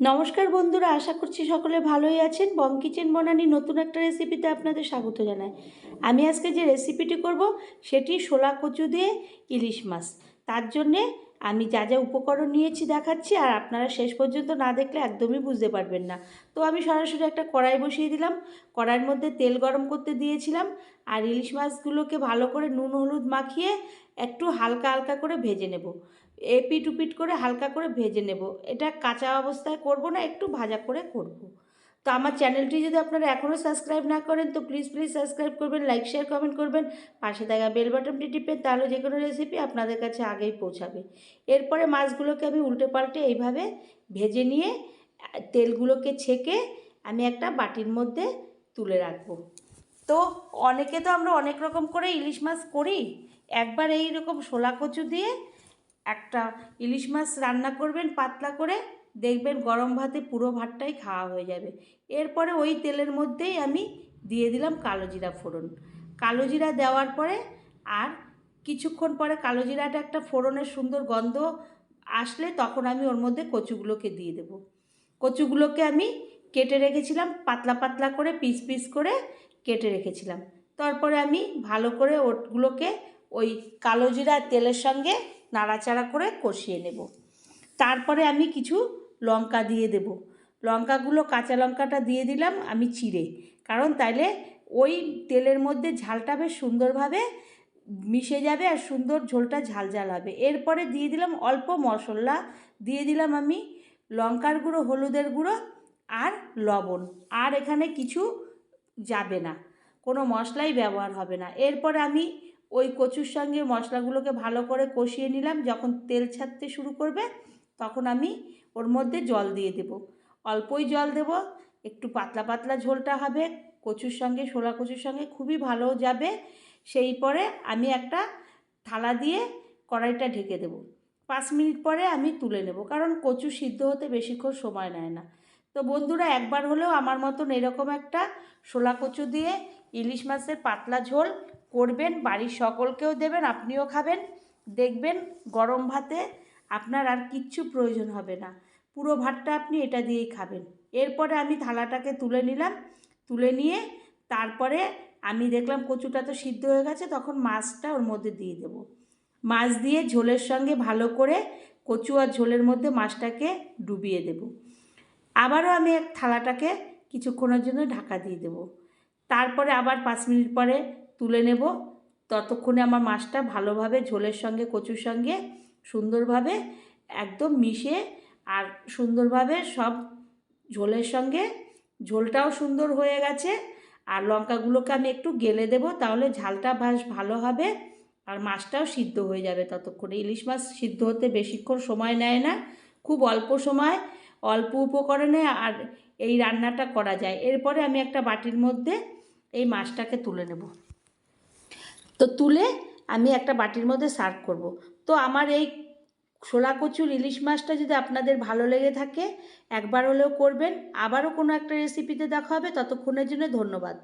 নমস্কার বন্ধুরা, আশা করছি সকলে ভালোই আছেন। বং কিচেন বনানি নতুন একটা রেসিপিতে আপনাদের স্বাগত জানাই। আমি আজকে যে রেসিপিটি করব, সেটি শোলা কচু দিয়ে ইলিশ মাছ। তার জন্যে আমি যা যা উপকরণ নিয়েছি দেখাচ্ছি, আর আপনারা শেষ পর্যন্ত না দেখলে একদমই বুঝতে পারবেন না। তো আমি সরাসরি একটা কড়াই বসিয়ে দিলাম। কড়াইয়ের মধ্যে তেল গরম করতে দিয়েছিলাম, আর ইলিশ মাছগুলোকে ভালো করে নুন, হলুদ মাখিয়ে একটু হালকা হালকা করে ভেজে নেব। এপিট উপিট করে হালকা করে ভেজে নেব। এটা কাঁচা অবস্থায় করব না, একটু ভাজা করে করব। তো আমার চ্যানেলটি যদি আপনারা এখনও সাবস্ক্রাইব না করেন, তো প্লিজ প্লিজ সাবস্ক্রাইব করবেন লাইক শেয়ার কমেন্ট করবেন। পাশে থাকা বেল বাটনটি টিপেন তাহলে যে কোনো রেসিপি আপনাদের কাছে আগেই পৌঁছাবে। এরপরে মাছগুলোকে আমি উল্টে পাল্টে এইভাবে ভেজে নিয়ে, তেলগুলোকে ছেঁকে আমি একটা বাটির মধ্যে তুলে রাখব। তো অনেকে তো আমরা অনেক রকম করে ইলিশ মাছ করি। একবার এই রকম শোলা কচু দিয়ে একটা ইলিশ মাছ রান্না করবেন পাতলা করে, দেখবেন গরম ভাতে পুরো ভাতটাই খাওয়া হয়ে যাবে। এরপরে ওই তেলের মধ্যেই আমি দিয়ে দিলাম কালো জিরা ফোড়ন। কালো জিরা দেওয়ার পরে আর কিছুক্ষণ পরে কালো জিরাটা একটা ফোড়নের সুন্দর গন্ধ আসলে তখন আমি ওর মধ্যে কচুগুলোকে দিয়ে দেব। কচুগুলোকে আমি কেটে রেখেছিলাম, পাতলা পাতলা করে, পিস পিস করে কেটে রেখেছিলাম। তারপরে আমি ভালো করে ওটগুলোকে ওই কালো জিরা তেলের সঙ্গে নাড়াচাড়া করে কষিয়ে নেব। তারপরে আমি কিছু লঙ্কা দিয়ে দেব। লঙ্কাগুলো কাঁচা লঙ্কাটা দিয়ে দিলাম আমি চিড়ে। কারণ তাইলে ওই তেলের মধ্যে ঝালটা বেশ সুন্দরভাবে মিশে যাবে আর সুন্দর ঝোলটা ঝাল ঝাল হবে। এরপরে দিয়ে দিলাম অল্প মশলা। দিয়ে দিলাম আমি লঙ্কার গুঁড়ো, হলুদের গুঁড়ো আর লবণ। আর এখানে কিছু যাবে না। কোনো মশলাই ব্যবহার হবে না। এরপরে আমি ওই কচুর সঙ্গে মশলাগুলোকে ভালো করে কষিয়ে নিলাম। যখন তেল ছাড়তে শুরু করবে, তখন আমি ওর মধ্যে জল দিয়ে দেব। অল্পই জল দেব, একটু পাতলা পাতলা ঝোলটা হবে, কচুর সঙ্গে শোলা কচুর সঙ্গে খুবই ভালো যাবে। সেই পরে আমি একটা থালা দিয়ে কড়াইটা ঢেকে দেব। পাঁচ মিনিট পরে আমি তুলে নেব, কারণ কচু সিদ্ধ হতে বেশিক্ষণ সময় নেয় না। তো বন্ধুরা, একবার হলেও আমার মতন এরকম একটা শোলা কচু দিয়ে ইলিশ মাছের পাতলা ঝোল করবেন, বাড়ির সকলকেও দেবেন, আপনিও খাবেন। দেখবেন গরম ভাতে আপনার আর কিচ্ছু প্রয়োজন হবে না। পুরো ভাতটা আপনি এটা দিয়েই খাবেন। এরপরে আমি থালাটাকে তুলে নিলাম। তুলে নিয়ে তারপরে আমি দেখলাম কচুটা তো সিদ্ধ হয়ে গেছে, তখন মাছটা ওর মধ্যে দিয়ে দেব। মাছ দিয়ে ঝোলের সঙ্গে ভালো করে কচু আর ঝোলের মধ্যে মাছটাকে ডুবিয়ে দেব। আবারও আমি এক থালাটাকে কিছুক্ষণের জন্য ঢাকা দিয়ে দেব। তারপরে আবার পাঁচ মিনিট পরে তুলে নেব। ততক্ষণে আমার মাছটা ভালোভাবে ঝোলের সঙ্গে, কচুর সঙ্গে সুন্দরভাবে একদম মিশে আর সুন্দরভাবে সব ঝোলের সঙ্গে, ঝোলটাও সুন্দর হয়ে গেছে। আর লঙ্কাগুলোকে আমি একটু গেলে দেব, তাহলে ঝালটা ভাস ভালো হবে আর মাছটাও সিদ্ধ হয়ে যাবে ততক্ষণে। ইলিশ মাছ সিদ্ধ হতে বেশিক্ষণ সময় নেয় না, খুব অল্প সময়, অল্প উপকরণে আর এই রান্নাটা করা যায়। এরপরে আমি একটা বাটির মধ্যে এই মাছটাকে তুলে নেব। তো তুলে আমি একটা বাটির মধ্যে সার্ভ করব। তো আমার এই ছোলা কচুর ইলিশ মাছটা যদি আপনাদের ভালো লেগে থাকে, একবার হলেও করবেন। আবারও কোনো একটা রেসিপিতে দেখা হবে, ততক্ষণের জন্য ধন্যবাদ।